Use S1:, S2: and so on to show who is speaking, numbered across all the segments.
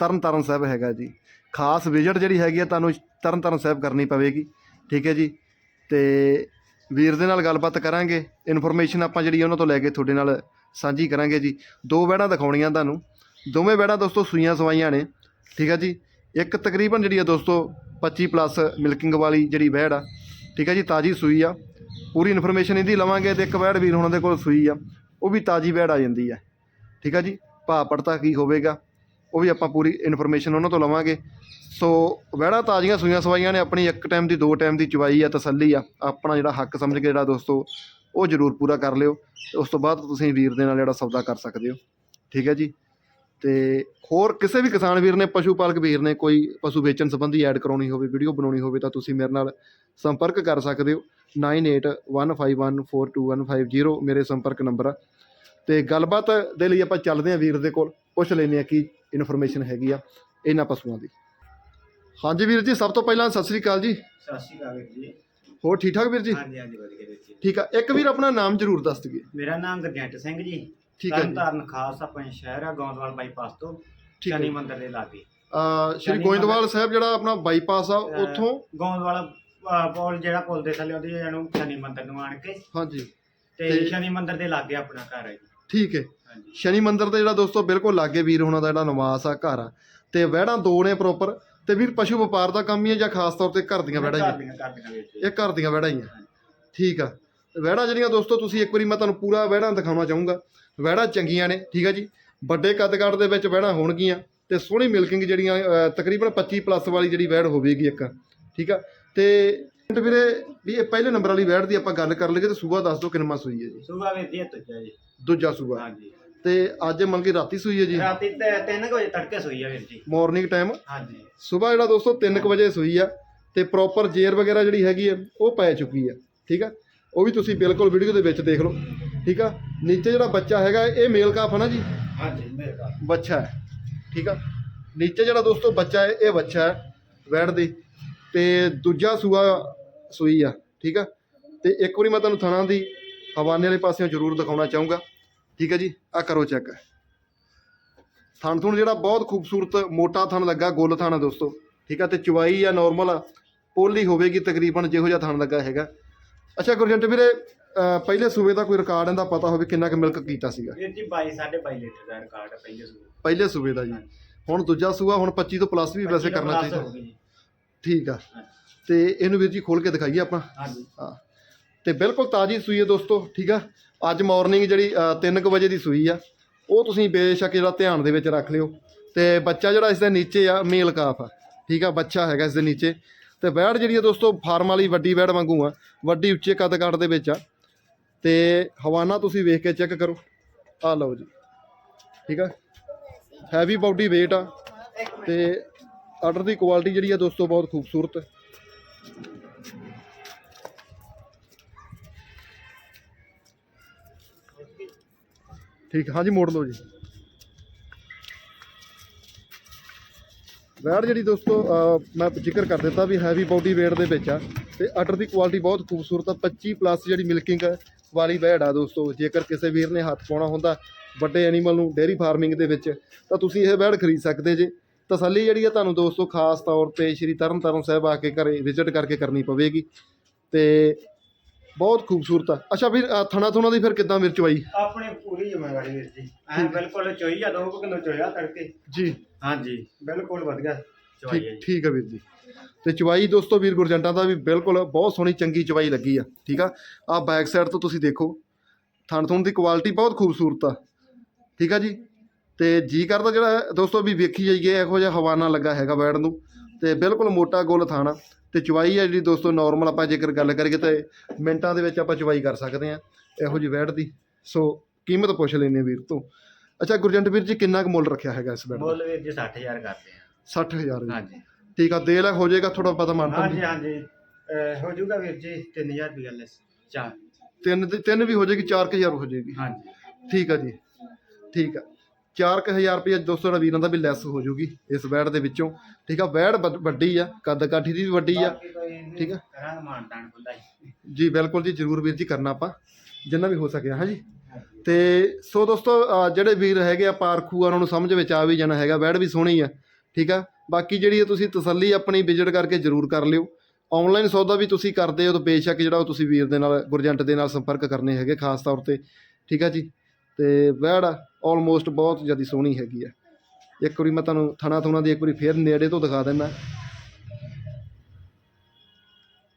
S1: ਤਰਨਤਾਰਨ ਸਾਹਿਬ ਹੈਗਾ ਜੀ। ਖਾਸ ਵਿਜ਼ਿਟ ਜਿਹੜੀ ਹੈਗੀ ਆ, ਤੁਹਾਨੂੰ ਤਰਨਤਾਰਨ ਸਾਹਿਬ ਕਰਨੀ ਪਵੇਗੀ। ਠੀਕ ਹੈ ਜੀ। ਤੇ ਵੀਰ ਦੇ ਨਾਲ ਗੱਲਬਾਤ ਕਰਾਂਗੇ। ਇਨਫੋਰਮੇਸ਼ਨ ਆਪਾਂ ਜਿਹੜੀ ਉਹਨਾਂ ਤੋਂ ਲੈ ਕੇ ਤੁਹਾਡੇ ਨਾਲ ਸਾਂਝੀ ਕਰਾਂਗੇ ਜੀ। ਦੋ ਵੈੜਾਂ ਦਿਖਾਉਣੀਆਂ ਤੁਹਾਨੂੰ। ਦੋਵੇਂ ਵੈੜਾਂ ਦੋਸਤੋ ਸੂਈਆਂ ਸਵਾਈਆਂ ਨੇ। ਠੀਕ ਹੈ ਜੀ। ਇੱਕ ਤਕਰੀਬਨ ਜਿਹੜੀ ਆ ਦੋਸਤੋ 25 ਪਲੱਸ ਮਿਲਕਿੰਗ ਵਾਲੀ ਜਿਹੜੀ ਵੈੜ ਆ। ਠੀਕ ਹੈ ਜੀ, ਤਾਜੀ ਸੂਈ ਆ। ਪੂਰੀ ਇਨਫੋਰਮੇਸ਼ਨ ਇਹਦੀ ਲਵਾਂਗੇ ਤੇ ਇੱਕ ਵੈੜ ਵੀਰ ਹੁਣਾਂ ਦੇ ਕੋਲ ਸੂਈ ਆ। ਉਹ ਵੀ ਤਾਜੀ ਵੈੜ ਆ ਜਾਂਦੀ ਆ। ਠੀਕ ਹੈ ਜੀ। ਭਾਅ ਪੜਤਾ ਕੀ ਹੋਵੇਗਾ। ਉਹ ਵੀ ਆਪਾਂ ਪੂਰੀ ਇਨਫੋਰਮੇਸ਼ਨ ਉਹਨਾਂ ਤੋਂ ਲਵਾਂਗੇ। ਸੋ ਵਹਿੜਾ ਤਾਜ਼ੀਆਂ ਸੂਈਆਂ ਸਵਾਈਆਂ ਨੇ, ਆਪਣੀ ਇੱਕ ਟਾਈਮ ਦੀ, ਦੋ ਟਾਈਮ ਦੀ ਚਵਾਈ ਆ, ਤਸੱਲੀ ਆ। ਆਪਣਾ ਜਿਹੜਾ ਹੱਕ ਸਮਝ ਕੇ ਜਿਹੜਾ ਦੋਸਤੋ, ਉਹ ਜ਼ਰੂਰ ਪੂਰਾ ਕਰ ਲਿਓ। ਤੇ ਉਸ ਤੋਂ ਬਾਅਦ ਤੁਸੀਂ ਵੀਰ ਦੇ ਨਾਲ ਜਿਹੜਾ ਸੌਦਾ ਕਰ ਸਕਦੇ ਹੋ। ਠੀਕ ਹੈ ਜੀ? ਤੇ ਹੋਰ ਕਿਸੇ ਵੀ ਕਿਸਾਨ ਵੀਰ ਨੇ, ਪਸ਼ੂ ਪਾਲਕ ਵੀਰ ਨੇ ਕੋਈ ਪਸ਼ੂ ਵੇਚਣ ਸੰਬੰਧੀ ਐਡ ਕਰਾਉਣੀ ਹੋਵੇ ਵੀਡੀਓ ਬਣਾਉਣੀ ਹੋਵੇ, ਤਾਂ ਤੁਸੀਂ ਮੇਰੇ ਨਾਲ ਸੰਪਰਕ ਕਰ ਸਕਦੇ ਹੋ। 9815142150 ਮੇਰੇ ਸੰਪਰਕ ਨੰਬਰ ਆ। ਤੇ ਗੱਲਬਾਤ ਦੇ ਲਈ ਆਪਾਂ ਚੱਲਦੇ ਹਾਂ ਵੀਰ ਦੇ ਕੋਲ। ਪੁੱਛ ਲੈਂਦੇ ਹਾਂ ਕੀ ਇਨਫੋਰਮੇਸ਼ਨ ਹੈਗੀ ਆ ਇਹਨਾਂ ਪਸ਼ੂਆਂ ਦੀ। ਹਾਂਜੀ ਵੀਰ ਜੀ ਸਭ ਤੋਂ ਪਹਿਲਾਂ ਸਤਿ ਸ੍ਰੀ ਅਕਾਲ ਜੀ।
S2: ਸਤਿ ਸ਼੍ਰੀ ਅਕਾਲ ਵੀਰ ਜੀ।
S1: ਹੋਰ ਠੀਕ ਠਾਕ ਵੀਰ ਜੀ?
S2: ਹਾਂਜੀ ਹਾਂਜੀ ਵਧੀਆ ਵੀਰ ਜੀ।
S1: ਠੀਕ ਆ। ਇੱਕ ਵੀਰ ਆਪਣਾ ਨਾਮ ਜ਼ਰੂਰ ਦੱਸ ਦਈਏ।
S2: ਮੇਰਾ ਨਾਮ ਗੁਰਜੰਟ ਸਿੰਘ ਜੀ।
S1: ਠੀਕ ਹੈ ਜੀ।
S2: ਤਰਨਤਾਰਨ ਖਾਸ ਆਪਣੇ ਸ਼ਹਿਰ ਆ ਗੌਂਦਵਾਲ ਬਾਈਪਾਸ ਤੋਂ
S1: ਠੀਕ ਹੈ
S2: ਸ਼ਨੀ
S1: ਜੀ।
S2: ਮੰਦਿਰ ਦੇ ਲਾਗੇ।
S1: ਅਹ ਸ਼੍ਰੀ ਗੋਇੰਦਵਾਲ। ਸਾਹਿਬ ਜਿਹੜਾ ਆਪਣਾ ਬਾਈਪਾਸ ਆ ਉੱਥੋਂ?
S2: ਗੌਂਦਵਾਲ ਅਹ, ਪੁਲ ਜਿਹੜਾ ਪੁਲ ਦੇ ਥੱਲੇ ਉਹਦੇ ਇਹਨੂੰ ਸ਼ਨੀ ਮੰਦਿਰ ਨੂੰ ਆਣ ਕੇ।
S1: ਹਾਂਜੀ।
S2: ਤੇ
S1: ਤੇ-
S2: ਸ਼ਨੀ ਮੰਦਿਰ ਦੇ ਲਾਗੇ ਆਪਣਾ ਘਰ ਹੈ ਜੀ।
S1: ਠੀਕ ਹੈ ਸ਼ਨੀ ਮੰਦਿਰ ਦੇ ਜਿਹੜਾ ਦੋਸਤੋ ਬਿਲਕੁਲ ਲਾਗੇ ਵੀਰ ਹੁਣਾਂ ਦਾ ਜਿਹੜਾ ਨਿਵਾਸ ਆ ਘਰ ਆ। ਤੇ ਵਹਿੜਾਂ ਦੋ ਨੇ ਪ੍ਰੋਪਰ ਤੇ ਵੀਰ ਪਸ਼ੂ ਵਪਾਰ ਦਾ ਕੰਮ ਹੀ ਹੈ ਜਾਂ ਖਾਸ ਤੌਰ ਤੇ ਘਰ ਦੀਆਂ ਵਹਿੜਾਂ ਹੀ ਆ? ਇਹ ਘਰ ਦੀਆਂ ਵਹਿੜਾਂ ਹੀ ਆ। ਠੀਕ ਆ। ਵਹਿੜਾਂ ਜਿਹੜੀਆਂ ਦੋਸਤੋ ਤੁਸੀਂ ਇੱਕ ਵਾਰੀ ਮੈਂ ਤੁਹਾਨੂੰ ਪੂਰਾ ਵਹਿੜਾਂ ਦਿਖਾਉਣਾ ਚਾਹੂੰਗਾ। ਵਹਿੜਾਂ ਚੰਗੀਆਂ ਨੇ ਠੀਕ ਆ ਜੀ। ਵੱਡੇ ਕੱਦ-ਕੱਦ ਦੇ ਵਿੱਚ ਵਹਿੜਾਂ ਹੋਣਗੀਆਂ ਤੇ ਸੋਹਣੀ ਮਿਲਕਿੰਗ ਜਿਹੜੀਆਂ ਅਹ, ਤਕਰੀਬਨ 25 ਪਲੱਸ ਵਾਲੀ ਜਿਹੜੀ ਵਹਿੜ ਹੋਵੇਗੀ ਇੱਕ। ਠੀਕ ਆ। ਤੇ ਤੇ ਵੀਰੇ ਵੀ ਇਹ ਪਹਿਲੇ ਨੰਬਰ ਵਾਲੀ ਵਹਿੜ ਦੀ ਆਪਾਂ ਗੱਲ ਕਰ ਲਈਏ ਤੇ ਸੂਬਾ ਦੱਸ ਦਿਓ ਕਿੰਨਾ ਸੂਈ ਹੈ ਜੀ।
S2: ਸੁਬਾ ਜੀ ਤੁੱਜਾ ਜੀ।
S1: ਦੂਜਾ ਸੂਬਾ
S2: ਹਾਂਜੀ।
S1: ਤੇ ਅੱਜ ਮੰਨ ਕੇ ਰਾਤੀ ਸੂਈ ਹੈ ਜੀ?
S2: ਰਾਤੀ ਤੇ 3 ਵਜੇ ਤੜਕੇ ਸੋਈ ਆ ਵੀਰ ਜੀ।
S1: ਮਾਰਨਿੰਗ ਟਾਈਮ
S2: ਹਾਂਜੀ।
S1: ਸਵੇਰ ਜਿਹੜਾ ਦੋਸਤੋ 3 ਵਜੇ ਸੂਈ ਆ ਤੇ ਪ੍ਰੋਪਰ ਜੇਰ ਵਗੈਰਾ ਜਿਹੜੀ ਹੈਗੀ ਆ ਉਹ ਪੈ ਚੁੱਕੀ ਆ ਠੀਕ ਆ? ਉਹ ਵੀ ਤੁਸੀਂ ਬਿਲਕੁਲ ਵੀਡੀਓ ਦੇ ਵਿੱਚ ਦੇਖ ਲਓ ਠੀਕ ਆ? ਨੀਚੇ ਜਿਹੜਾ ਬੱਚਾ ਹੈਗਾ ਇਹ ਮੇਲ ਕਾਫ ਹੈ ਨਾ ਜੀ?
S2: ਹਾਂਜੀ ਮੇਰੇ ਘਰ
S1: ਬੱਚਾ ਹੈ ਠੀਕ ਆ? ਨੀਚੇ ਜਿਹੜਾ ਦੋਸਤੋ ਬੱਚਾ ਹੈ ਇਹ ਬੱਚਾ ਹੈ ਵੈੜ ਦੀ। ਤੇ ਦੂਜਾ ਸੂਆ ਸੂਈ ਆ ਠੀਕ ਆ? ਤੇ ਇੱਕ ਵਾਰੀ ਮੈਂ ਤੁਹਾਨੂੰ ਥਣਾ ਦੀ ਹਵਾਨੇ ਵਾਲੇ ਪਾਸਿਓਂ ਜ਼ਰੂਰ ਦਿਖਾਉਣਾ ਚਾਹੂੰਗਾ। ਠੀਕ ਹੈ ਜੀ ਆ ਕਰੋ ਚੈੱਕ ਥਣ ਥੁਣ ਜਿਹੜਾ ਬਹੁਤ ਖੂਬਸੂਰਤ ਮੋਟਾ ਥਣ ਲੱਗਾ ਗੁੱਲ ਥਣ ਆ ਦੋਸਤੋ। ਠੀਕ ਆ ਤੇ ਚਵਾਈ ਆ ਨਾਰਮਲ ਪੋਲੀ ਹੋਵੇਗੀ ਤਕਰੀਬਨ ਜਿਹੋ ਜਿਹਾ ਥਣ ਲੱਗਾ ਹੈਗਾ। ਅੱਛਾ ਗੁਰਜੰਟ ਵੀਰੇ ਪਹਿਲੇ ਸੂਬੇ ਦਾ ਕੋਈ ਰਿਕਾਰਡ ਇਹਦਾ ਪਤਾ ਹੋਵੇ ਕਿੰਨਾ ਕੁ ਮਿਲਕ ਕੀਤਾ ਸੀਗਾ?
S2: ਵੀਰ ਜੀ 22 22.5 ਲੀਟਰ ਦਾ ਰਿਕਾਰਡ ਹੈ ਪਹਿਲੇ ਸੂਬੇ
S1: ਪਹਿਲੇ ਸੂਬੇ ਦਾ ਜੀ। ਹੁਣ ਦੂਜਾ ਸੂਆ ਹੁਣ 25 ਤੋਂ ਪਲੱਸ ਵੀ ਵੈਸੇ ਕਰਨਾ ਚਾਹੀਦਾ।
S2: ਹੋ।
S1: ਠੀਕ ਆ। ਤੇ ਇਹਨੂੰ ਵੀਰ ਜੀ ਖੋਲ ਕੇ ਦਿਖਾਈਏ ਆਪਾਂ।
S2: ਹਾਂਜੀ।
S1: ਹਾਂ। ਤੇ ਬਿਲਕੁਲ ਤਾਜ਼ੀ ਸੂਈ ਹੈ ਦੋਸਤੋ, ਠੀਕ ਆ? ਅੱਜ ਮਾਰਨਿੰਗ ਜਿਹੜੀ 3:00 ਵਜੇ ਦੀ ਸੂਈ ਆ। ਉਹ ਤੁਸੀਂ ਬੇਸ਼ੱਕ ਜਿਹੜਾ ਧਿਆਨ ਦੇ ਵਿੱਚ ਰੱਖ ਲਿਓ। ਤੇ ਬੱਚਾ ਜਿਹੜਾ ਇਸ ਦੇ ਨੀਚੇ ਆ ਮੇਲ ਕਾਫ ਆ, ਠੀਕ ਆ? ਬੱਚਾ ਹੈਗਾ ਇਸ ਦੇ ਨੀਚੇ। ਤੇ ਵੈੜ ਜਿਹੜੀ ਆ ਦੋਸਤੋ, ਫਾਰਮ ਵਾਲੀ ਵੱਡੀ ਵੈੜ ਵਾਂਗੂ ਆ, ਵੱਡੀ ਉੱਚੇ ਕੱਦ ਕਾਠ ਦੇ ਵਿੱਚ ਆ। ਤੇ ਹਵਾਨਾ ਤੁਸੀਂ ਵੇਖ ਕੇ ਚੈੱਕ ਕਰੋ। ਆ ਲਓ ਜੀ, ਠੀਕ ਆ? ਹੈਵੀ ਬਾਡੀ weight ਆ। ਤੇ ਆਰਡਰ ਦੀ ਕੁਆਲਿਟੀ ਜਿਹੜੀ ਆ ਦੋਸਤੋ, ਬਹੁਤ ਖੂਬਸੂਰਤ। ਠੀਕ ਹਾਂਜੀ, ਮੋੜ ਲਓ ਜੀ। ਵੈੜ ਜਿਹੜੀ ਦੋਸਤੋ ਮੈਂ ਜ਼ਿਕਰ ਕਰ ਦਿੱਤਾ ਵੀ ਹੈਵੀ ਬਾਡੀ weight ਦੇ ਵਿੱਚ ਆ ਤੇ ਅਟਰ ਦੀ ਕੁਆਲਿਟੀ ਬਹੁਤ ਖੂਬਸੂਰਤ ਆ। 25 ਪਲੱਸ ਜਿਹੜੀ ਮਿਲਕਿੰਗ ਵਾਲੀ ਵੈੜ ਆ ਦੋਸਤੋ। ਜੇਕਰ ਕਿਸੇ ਵੀਰ ਨੇ ਹੱਥ ਪਾਉਣਾ ਹੁੰਦਾ ਵੱਡੇ ਐਨੀਮਲ ਨੂੰ ਡੇਅਰੀ ਫਾਰਮਿੰਗ ਦੇ ਵਿੱਚ, ਤਾਂ ਤੁਸੀਂ ਇਹ ਵੈੜ ਖਰੀਦ ਸਕਦੇ ਜੇ। ਤਸੱਲੀ ਜਿਹੜੀ ਆ ਤੁਹਾਨੂੰ ਦੋਸਤੋ, ਖਾਸ ਤੌਰ ਤੇ ਸ਼੍ਰੀ ਤਰਨਤਾਰਨ ਸਾਹਿਬ ਆ ਕੇ ਘਰੇ ਵਿਜ਼ਿਟ ਕਰਕੇ ਕਰਨੀ ਪਵੇਗੀ। ਤੇ ਬਹੁਤ ਖੂਬਸੂਰਤ ਆ। ਅੱਛਾ ਅਹ, ਥਣਾ ਥੁਣਾ ਦੀ ਫਿਰ ਕਿੱਦਾਂ ਮਿਰਚ ਵਾਈ
S2: ਆਪਣੇ ਪੂਰੀ ਜ਼ਿੰਮੇਵਾਰੀ ਵੀਰ ਜੀ। ਐ ਬਿਲਕੁਲ ਚੋਈ ਆ 2 ਕਿਲੋ ਚੋਇਆ ਤੜਕੇ।
S1: ਜੀ।
S2: ਹਾਂਜੀ ਬਿਲਕੁਲ ਵਧੀਆ ਚੋਈ ਹੈ
S1: ਠੀਕ
S2: ਜੀ।
S1: ਠੀਕ ਆ ਵੀਰ ਜੀ। ਤੇ ਚਵਾਈ ਦੋਸਤੋ ਵੀਰ ਗੁਰਜੰਟਾਂ ਦਾ ਵੀ ਬਿਲਕੁਲ ਬਹੁਤ ਸੋਹਣੀ ਚੰਗੀ ਚਵਾਈ ਲੱਗੀ ਆ ਠੀਕ ਆ? ਆ ਬੈਕ ਸਾਈਡ ਤੋਂ ਤੁਸੀਂ ਦੇਖੋ ਥਣ ਥੁਣ ਦੀ ਕੁਆਲਿਟੀ ਬਹੁਤ ਖੂਬਸੂਰਤ ਆ ਠੀਕ ਆ ਜੀ? ਤੇ ਜੀ ਕਰਦਾ ਜਿਹੜਾ ਦੋਸਤੋ ਵੀ ਵੇਖੀ ਜਾਈਏ ਇਹੋ ਜਿਹਾ ਹਵਾਨਾ ਲੱਗਾ ਹੈਗਾ ਬੈੜ ਨੂੰ ਤੇ ਬਿਲਕੁਲ ਮੋਟਾ ਗੋਲ ਥਾਣਾ ਤੇ ਚਵਾਈ ਆ ਜਿਹੜੀ ਦੋਸਤੋ ਨਾਰਮਲ ਆਪਾਂ ਜੇਕਰ ਗੱਲ ਕਰੀਏ ਤੇ ਮਿੰਟਾਂ ਦੇ ਵਿੱਚ ਆਪਾਂ ਚਵਾਈ ਕਰ ਸਕਦੇ ਆ ਇਹੋ ਜਿਹੀ ਵੈੜ ਦੀ। ਸੋ ਕੀਮਤ ਪੁੱਛ ਲੈਨੇ ਵੀਰ ਤੋਂ। ਅੱਛਾ ਗੁਰਜੰਟ ਵੀਰ ਜੀ ਕਿੰਨਾ ਕੁ ਮੁੱਲ ਰੱਖਿਆ ਹੈਗਾ ਇਸ ਬੈਡ ਦਾ?
S2: ਮੁੱਲ ਵੀਰ ਜੀ 60000 ਕਰਦੇ ਆ
S1: 60000 ਜੀ।
S2: ਹਾਂਜੀ।
S1: ਠੀਕ ਆ ਦੇ ਲੈ ਹੋ ਜਾਏਗਾ ਥੋੜਾ ਪਤਾ ਮੰਨਤਾ
S2: ਹਾਂਜੀ ਹਾਂਜੀ। ਅਹ ਹੋ ਜਾਊਗਾ ਵੀਰ ਜੀ 3000 ਰੁਪਏ ਲੈਸ ਚਾਰ।
S1: ਤਿੰਨ ਤਿੰਨ ਵੀ ਹੋ ਜਾਏਗੀ 4000 ਹੋ ਜਾਏਗੀ।
S2: ਹਾਂਜੀ।
S1: ਠੀਕ ਆ ਜੀ। ਠੀਕ ਆ। 4000 ਰੁਪਏ ਦੋਸਤੋ ਦਾ ਵੀਰਾਂ ਦਾ ਵੀ ਲੈਸ ਹੋ ਜਾਊਗੀ ਇਸ ਬੈਡ ਦੇ ਵਿੱਚੋਂ। ਠੀਕ ਆ ਬੈਡ ਵੱਡ- ਵੱਡੀ ਆ ਕੱਦ ਕਾਠੀ ਦੀ ਵੀ ਵੱਡੀ ਆ। ਠੀਕ ਆ।
S2: ਕਰਾਂਗੇ ਮਾਨਤਾਨ ਖੁੱਲਾ ਜੀ।
S1: ਜੀ ਬਿਲਕੁਲ ਜੀ ਜਰੂਰ ਵੀਰ ਜੀ ਕਰਨਾ ਆਪਾਂ ਜਿੰਨਾ ਵੀ ਹੋ ਸਕਿਆ ਹਾਂਜੀ। ਤੇ ਸੋ ਦੋਸਤੋ ਜਿਹੜੇ ਵੀਰ ਹੈਗੇ ਆ ਪਾਰਖੂ ਆ ਉਹਨਾਂ ਨੂੰ ਸਮਝ ਵਿੱਚ ਆ ਵੀ ਜਾਣਾ ਹੈਗਾ ਬੈਡ ਵੀ ਸੋਹਣੀ ਆ ਠੀਕ ਆ? ਬਾਕੀ ਜਿਹੜੀ ਤੁਸੀਂ ਤਸੱਲੀ ਆਪਣੀ ਵਿਜ਼ਿਟ ਕਰਕੇ ਜਰੂਰ ਕਰ ਲਿਓ। ਆਨਲਾਈਨ ਸੌਦਾ ਵੀ ਤੁਸੀਂ ਕਰਦੇ ਹੋ ਤਾਂ ਬੇਸ਼ੱਕ ਜਿਹੜਾ ਉਹ ਤੁਸੀਂ ਵੀਰ ਦੇ ਨਾਲ ਗੁਰਜੰਟ ਦੇ ਨਾਲ ਸੰਪਰਕ ਕਰਨੇ ਹੈਗੇ ਖਾਸ ਤੌਰ ਤੇ। ਠੀਕ ਆ ਜੀ? ਤੇ ਬੈਡ ਆਲਮੋਸਟ ਬਹੁਤ ਜ਼ਿਆਦਾ ਸੋਹਣੀ ਹੈਗੀ ਆ ਇੱਕ ਵਾਰੀ ਮੈਂ ਤੁਹਾਨੂੰ ਥਣਾ ਥੁਣਾ ਦੀ ਇੱਕ ਵਾਰੀ ਫੇਰ ਨੇੜੇ ਤੋਂ ਦਿਖਾ ਦਿੰਦਾ।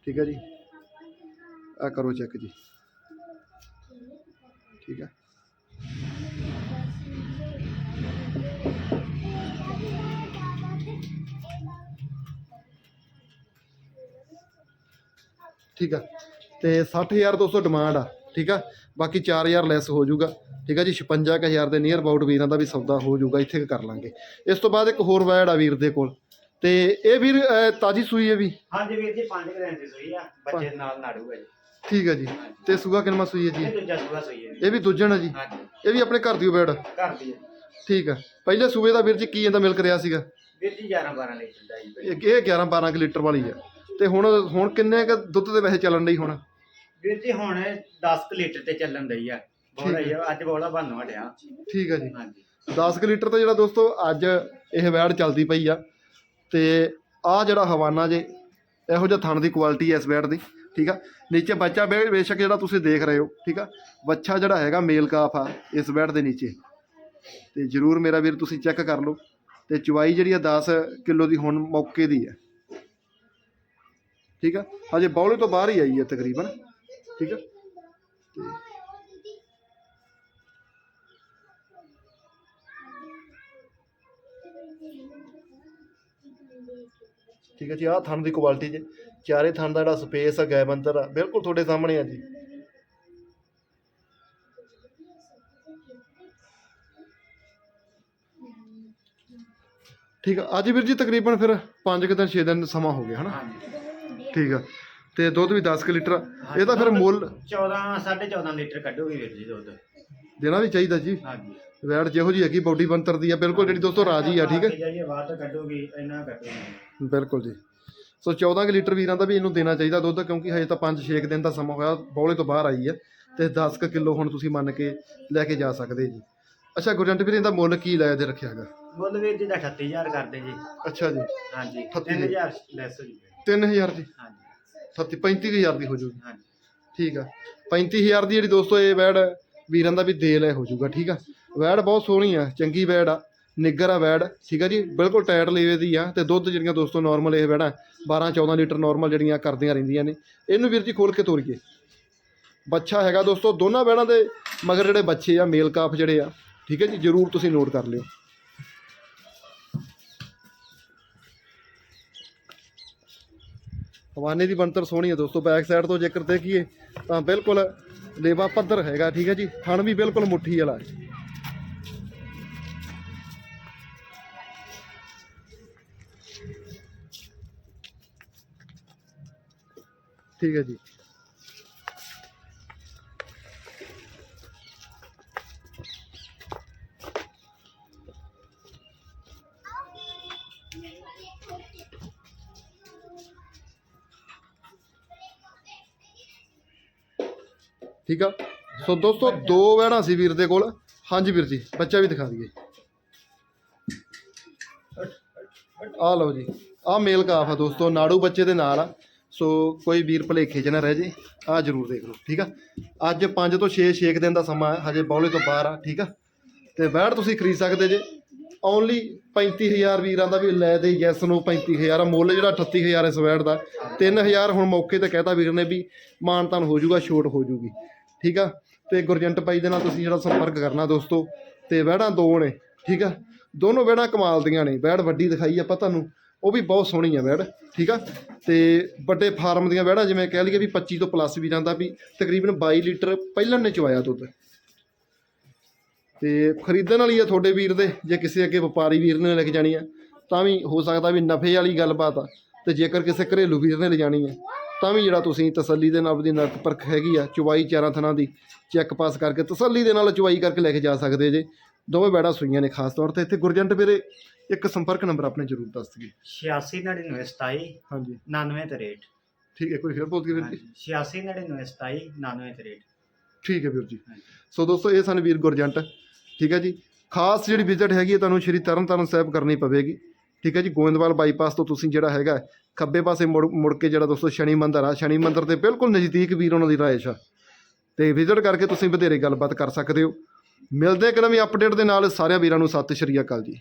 S1: ਠੀਕ ਹੈ ਜੀ? ਆ ਕਰੋ ਚੈੱਕ ਜੀ। ਠੀਕ ਆ ਠੀਕ ਆ ਤੇ 60000 200 ਡਿਮਾਂਡ ਆ। ਠੀਕ ਆ ਬਾਕੀ 4000 ਲੈਸ ਹੋ ਜਾਊਗਾ। ਠੀਕ ਆ ਜੀ 56000 ਦੇ ਨੀਅਰ ਅਬਾਊਟ ਵੀਰਾਂ ਦਾ ਵੀ ਸੌਦਾ ਹੋ ਜਾਊਗਾ ਇੱਥੇ ਕਰ ਲਾਂਗੇ। ਇਸ ਤੋਂ ਬਾਅਦ ਇੱਕ ਹੋਰ ਵੈੜ ਆ ਵੀਰ ਦੇ ਕੋਲ। ਤੇ ਇਹ ਵੀਰ ਤਾਜੀ ਸੂਈ ਹੈ ਵੀ?
S2: ਹਾਂਜੀ ਵੀਰ ਜੀ 5 ਗ੍ਰਾਮ ਦੀ ਸੂਈ ਆ ਬੱਚੇ ਨਾਲ ਨਾੜੂਗਾ ਜੀ।
S1: ਠੀਕ ਆ ਜੀ। ਤੇ ਸੂਆ ਕਿੰਨਾ ਸੂਈ ਹੈ
S2: ਇਹ
S1: ਜੀ
S2: ਦੂਜਾ ਸੂਆ ਸੂਈ ਹੈ
S1: ਇਹ ਵੀ ਦੂਜਣ ਆ ਜੀ?
S2: ਹਾਂਜੀ।
S1: ਇਹ ਵੀ ਆਪਣੇ ਘਰ ਦੀ ਆ।
S2: ਘਰ ਦੀ ਹੈ।
S1: ਠੀਕ ਆ। ਪਹਿਲੇ ਸੂਏ ਦਾ ਵੀਰ ਜੀ ਕੀ ਇਹਦਾ ਮਿਲਕ ਰਿਹਾ ਸੀਗਾ?
S2: ਵੀਰ ਜੀ 11 12 ਲੀਟਰ ਦਾ ਜੀ
S1: ਇਹ ਇਹ 11 12 ਕਿ ਲੀਟਰ ਵਾਲੀ ਆ। ਤੇ ਹੁਣ ਹੁਣ ਕਿੰਨੇ ਕ ਦੁੱਧ ਦੇ ਵੈਸੇ ਚੱਲਣ ਡਈ ਹੁਣ?
S2: ਵੀਰ ਜੀ ਹੁਣ 10 ਲੀਟਰ ਤੇ ਚੱਲਣ ਦਈ ਆ। ਬੋਲਾ
S1: ਠੀਕ
S2: ਹੀ। ਆ, ਅੱਜ ਬੋਲਾ
S1: ਠੀਕ ਆ ਜੀ।
S2: ਹਾਂਜੀ।
S1: 10 ਕਿ ਲੀਟਰ ਤਾਂ ਜਿਹੜਾ ਦੋਸਤੋ ਅੱਜ ਇਹ ਵੈੜ ਚੱਲਦੀ ਪਈ ਆ। ਤੇ ਆ ਜਿਹੜਾ ਹਵਾਨਾ ਜੇ ਇਹੋ ਜਿਹਾ ਥਣ ਦੀ ਕੁਆਲਿਟੀ ਹੈ ਇਸ ਵੈੜ ਦੀ ਠੀਕ ਆ? ਨੀਚੇ ਬੱਚਾ ਬੇ- ਬੇਸ਼ੱਕ ਜਿਹੜਾ ਤੁਸੀਂ ਦੇਖ ਰਹੇ ਹੋ ਠੀਕ ਆ? ਬੱਚਾ ਜਿਹੜਾ ਹੈਗਾ ਮੇਲ ਕਾਫ ਆ ਇਸ ਵੈੜ ਦੇ ਨੀਚੇ। ਤੇ ਜਰੂਰ ਮੇਰਾ ਵੀਰ ਤੁਸੀਂ ਚੈੱਕ ਕਰ ਲਓ। ਤੇ ਚੁਵਾਈ ਜਿਹੜੀ ਆ 10 ਕਿਲੋ ਦੀ ਹੁਣ ਮੌਕੇ ਦੀ ਹੈ ਠੀਕ ਆ? ਹਜੇ ਬੌਲੇ ਤੋਂ ਬਾਹਰ ਹੀ ਆਈ ਹੈ ਤਕਰੀਬਨ। ਠੀਕ ਆ? ਤੇ ਠੀਕ ਹੈ ਜੀ ਆਹ ਥਣ ਦੀ ਕੁਆਲਿਟੀ ਜੇ। ਚਾਰੇ ਥਣ ਦਾ ਜਿਹੜਾ ਸਪੇਸ ਆ ਗੈਬ ਅੰਦਰ ਆ ਬਿਲਕੁਲ ਤੁਹਾਡੇ ਸਾਹਮਣੇ ਆ ਜੀ। ਠੀਕ ਆ ਅੱਜ ਵੀਰ ਜੀ ਤਕਰੀਬਨ ਫਿਰ 5 ਕਿ ਦਿਨ 6 ਦਿਨ ਸਮਾਂ ਹੋ ਗਿਆ ਹਨਾ? ਠੀਕ ਆ ਤੇ ਦੁੱਧ ਵੀ 10 ਕਿ ਲੀਟਰ ਆ। ਇਹ ਤਾਂ ਫਿਰ ਮੁੱਲ
S2: 14 14.5 ਲੀਟਰ ਕੱਢੂਗੀ ਵੀਰ ਜੀ ਦੁੱਧ।
S1: ਦੇਣਾ ਵੀ ਚਾਹੀਦਾ ਜੀ।
S2: ਹਾਂਜੀ।
S1: ਵੈੜ ਜਿਹੋ ਜੀ ਹੈਗੀ ਬੋਡੀ ਬੰਤਰ ਦੀ ਆ ਬਿਲਕੁਲ ਜਿਹੜੀ ਦੋਸਤੋ ਰਾਜੀ ਆ ਠੀਕ ਹੈ?
S2: ਜਾਈਏ ਬਾਅਦ ਤਾਂ ਕੱਢੂਗੀ ਇੰਨਾ ਕੱਢੂਗੀ
S1: ਬਿਲਕੁਲ ਜੀ। ਸੋ 14 ਕਿ ਲੀਟਰ ਵੀਰਾਂ ਦਾ ਵੀ ਇਹਨੂੰ ਦੇਣਾ ਚਾਹੀਦਾ ਦੁੱਧ ਕਿਉਂਕਿ ਹਜੇ ਤਾਂ 5-6 ਦਿਨ ਦਾ ਸਮਾਂ ਹੋਇਆ ਬੌਲੇ ਤੋਂ ਬਾਹਰ ਆਈ ਹੈ ਤੇ 10 ਕੁ ਕਿਲੋ ਹੁਣ ਤੁਸੀਂ ਮੰਨ ਕੇ ਲੈ ਕੇ ਜਾ ਸਕਦੇ ਜੀ। ਅੱਛਾ ਗੁਰਜੰਟ ਵੀਰ ਇਹਦਾ ਮੁੱਲ ਕੀ ਲਾਇਆ ਦੇ ਰੱਖਿਆ ਹੈਗਾ?
S2: ਮੁੱਲ ਵੀਰ ਜੀ ਦਾ 38000 ਕਰਦੇ ਜੀ।
S1: ਅੱਛਾ ਜੀ।
S2: ਹਾਂਜੀ
S1: 38,000
S2: 3000 ਲੈਸ ਹੋ। ਜੀ
S1: 3000 ਜੀ?
S2: ਹਾਂਜੀ।
S1: 37 35000 ਦੀ ਹੋ ਜੂਗੀ।
S2: ਹਾਂਜੀ।
S1: ਠੀਕ ਆ। 35000 ਦੀ ਜਿਹੜੀ ਦੋਸਤੋ ਇਹ ਵੈੜ ਵੀਰਾਂ ਦਾ ਵੀ ਦੇ ਲੈ ਹੋ ਜਾਊਗਾ ਠੀਕ ਆ? ਵੈੜ ਬਹੁਤ ਸੋਹਣੀ ਆ, ਚੰਗੀ ਵੈੜ ਆ ਨਿੱਗਰ ਆ ਵੈੜ, ਠੀਕ ਆ ਜੀ? ਬਿਲਕੁਲ ਟਾਇਟ ਲੇਵੇ ਦੀ ਆ ਤੇ ਦੁੱਧ ਜਿਹੜੀਆਂ ਦੋਸਤੋ ਨਾਰਮਲ ਇਹ ਵੈੜਾਂ 12 14 ਲੀਟਰ ਨਾਰਮਲ ਜਿਹੜੀਆਂ ਕਰਦੀਆਂ ਰਹਿੰਦੀਆਂ ਨੇ। ਇਹਨੂੰ ਵੀਰ ਜੀ ਖੋਲ ਕੇ ਤੋਰੀਏ। ਬੱਚਾ ਹੈਗਾ ਦੋਸਤੋ, ਦੋਨਾਂ ਵੈੜਾਂ ਦੇ ਮਗਰ ਜਿਹੜੇ ਬੱਚੇ ਆ, ਮੇਲ ਕਾਫ ਜਿਹੜੇ ਆ, ਠੀਕ ਹੈ ਜੀ? ਜਰੂਰ ਤੁਸੀਂ ਨੋਟ ਕਰ ਲਿਓ। ਹਵਾਨੇ ਦੀ ਬਣਤਰ ਸੋਹਣੀ ਹੈ ਦੋਸਤੋ ਬੈਕ ਸਾਈਡ ਤੋਂ ਜੇਕਰ ਦੇਖੀਏ ਤਾਂ ਬਿਲਕੁਲ ਲੇਵਾ ਪੱਧਰ ਹੈਗਾ, ਠੀਕ ਹੈ ਜੀ? ਥਣ ਵੀ ਬਿਲਕੁਲ ਮੁੱਠੀ ਵਾਲਾ। ਹੈ ਠੀਕ ਹੈ ਜੀ। ਠੀਕ ਆ? ਸੋ ਦੋਸਤੋ, ਦੋ ਵਹਿਣਾ ਸੀ ਵੀਰ ਦੇ ਕੋਲ। ਹਾਂਜੀ ਵੀਰ ਜੀ, ਬੱਚਾ ਵੀ ਦਿਖਾ ਦਈਏ। ਆ ਲਓ ਜੀ ਆ ਮੇਲ ਕਾਫ ਆ ਦੋਸਤੋ, ਨਾੜੂ ਬੱਚੇ ਦੇ ਨਾਲ ਆ। ਸੋ ਕੋਈ ਵੀਰ ਭਲੇਖੇ ਚ ਨਾ ਰਹਿ ਜੇ ਆ ਜਰੂਰ ਦੇਖ ਲਓ, ਠੀਕ ਆ? ਅੱਜ 5 ਤੋਂ 6 6 ਦਿਨ ਦਾ ਸਮਾਂ ਹੈ, ਹਜੇ ਬੌਲੇ ਤੋਂ ਬਾਹਰ ਆ, ਠੀਕ ਆ? ਤੇ ਬੈੜ ਤੁਸੀਂ ਖਰੀਦ ਸਕਦੇ ਜੇ ਓਨਲੀ 35000 ਵੀਰਾਂ ਦਾ ਵੀ ਲੈ ਦੇ ਯੈਸ ਨੂੰ 35000 ਆ, ਮੁੱਲ ਜਿਹੜਾ 38000 ਇਸ ਵੈੜ ਦਾ 3000 ਹੁਣ ਮੌਕੇ ਤੇ ਕਹਿਤਾ ਵੀਰ ਨੇ ਵੀ ਮਾਨਤਾਨ ਹੋ ਜਾਊਗਾ, ਛੋਟ ਹੋ ਜਾਊਗੀ, ਠੀਕ ਆ? ਤੇ ਗੁਰਜੰਟ ਬਾਈ ਦੇ ਨਾਲ ਤੁਸੀਂ ਜਿਹੜਾ ਸੰਪਰਕ ਕਰਨਾ ਦੋਸਤੋ, ਤੇ ਵੈੜਾਂ ਦੋ ਨੇ, ਠੀਕ ਆ? ਦੋਨੋਂ ਵੈੜਾਂ ਕਮਾਲ ਦੀਆਂ ਨੇ, ਵੈੜ ਵੱਡੀ ਦਿਖਾਈ ਆਪਾਂ ਤੁਹਾਨੂੰ ਉਹ ਵੀ ਬਹੁਤ ਸੋਹਣੀ ਆ ਵੈੜ, ਠੀਕ ਆ? ਤੇ ਵੱਡੇ ਫਾਰਮ ਦੀਆਂ ਵੈੜਾਂ, ਜਿਵੇਂ ਕਹਿ ਲਈਏ ਵੀ 25 ਤੋਂ ਪਲੱਸ ਵੀ ਜਾਂਦਾ ਵੀ ਤਕਰੀਬਨ 22 ਲੀਟਰ ਪਹਿਲਾਂ ਨੇ ਚਵਾਇਆ ਦੁੱਧ। ਤੇ ਖਰੀਦਣ ਵਾਲੀ ਆ ਤੁਹਾਡੇ ਵੀਰ ਦੇ, ਜੇ ਕਿਸੇ ਅੱਗੇ ਵਪਾਰੀ ਵੀਰ ਨੇ ਲੈ ਕੇ ਜਾਣੀ ਆ, ਤਾਂ ਵੀ ਹੋ ਸਕਦਾ ਵੀ ਨਫੇ ਵਾਲੀ ਗੱਲਬਾਤ ਆ। ਤੇ ਜੇਕਰ ਕਿਸੇ ਘਰੇਲੂ ਵੀਰ ਨੇ ਲਿਜਾਣੀ ਹੈ ਤਾਂ ਵੀ ਜਿਹੜਾ ਤੁਸੀਂ ਤਸੱਲੀ ਦੇ ਨਾਲ ਆਪਦੀ ਨਰਕ ਪਰਖ ਹੈਗੀ ਆ ਚਵਾਈ ਚਾਰਾਂ ਥਣਾ ਦੀ ਚੈੱਕ ਪਾਸ ਕਰਕੇ ਤਸੱਲੀ ਦੇ ਨਾਲ ਚੁਵਾਈ ਕਰਕੇ ਲੈ ਕੇ ਜਾ ਸਕਦੇ ਜੇ। ਦੋਵੇਂ ਬੈੜਾਂ ਸੂਈਆਂ ਨੇ ਖਾਸ ਤੌਰ ਤੇ। ਇੱਥੇ ਗੁਰਜੰਟ ਵੀਰੇ ਇੱਕ ਸੰਪਰਕ ਨੰਬਰ ਆਪਣੇ ਜ਼ਰੂਰ ਦੱਸ ਦਈਏ
S2: 86 99 27
S1: ਹਾਂਜੀ।
S2: 99 63
S1: ਠੀਕ ਹੈ ਕੋਈ ਫਿਰ ਬੋਲ ਕੇ ਵੀਰ ਜੀ?
S2: 86 99 27 99 63
S1: ਠੀਕ ਹੈ ਵੀਰ ਜੀ। ਸੋ ਦੋਸਤੋ ਇਹ ਸਨ ਵੀਰ ਗੁਰਜੰਟ। ਠੀਕ ਹੈ ਜੀ। ਖਾਸ ਜਿਹੜੀ ਵਿਜ਼ਿਟ ਹੈਗੀ ਤੁਹਾਨੂੰ ਸ਼੍ਰੀ ਤਰਨਤਾਰਨ ਸਾਹਿਬ ਕਰਨੀ ਪਵੇਗੀ। ਠੀਕ ਹੈ ਜੀ ਗੋਇੰਦਵਾਲ ਬਾਈਪਾਸ ਤੋਂ ਤੁਸੀਂ ਜਿਹੜਾ ਹੈਗਾ ਖੱਬੇ ਪਾਸੇ ਮੁੜ ਮੁੜ ਕੇ ਜਿਹੜਾ ਦੋਸਤੋ ਸ਼ਨੀ ਮੰਦਿਰ ਆ ਸ਼ਨੀ ਮੰਦਿਰ ਦੇ ਬਿਲਕੁਲ ਨਜ਼ਦੀਕ ਵੀਰ ਉਹਨਾਂ ਦੀ ਰਾਇਸ਼ ਆ ਤੇ ਵਿਜ਼ਿਟ ਕਰਕੇ ਤੁਸੀਂ ਵਧੇਰੇ ਗੱਲਬਾਤ ਕਰ ਸਕਦੇ ਹੋ। ਮਿਲਦੇ ਨਵੀਂ ਅਪਡੇਟ ਦੇ ਨਾਲ। ਸਾਰਿਆਂ ਵੀਰਾਂ ਨੂੰ ਸਤਿ ਸ਼੍ਰੀ ਅਕਾਲ ਜੀ।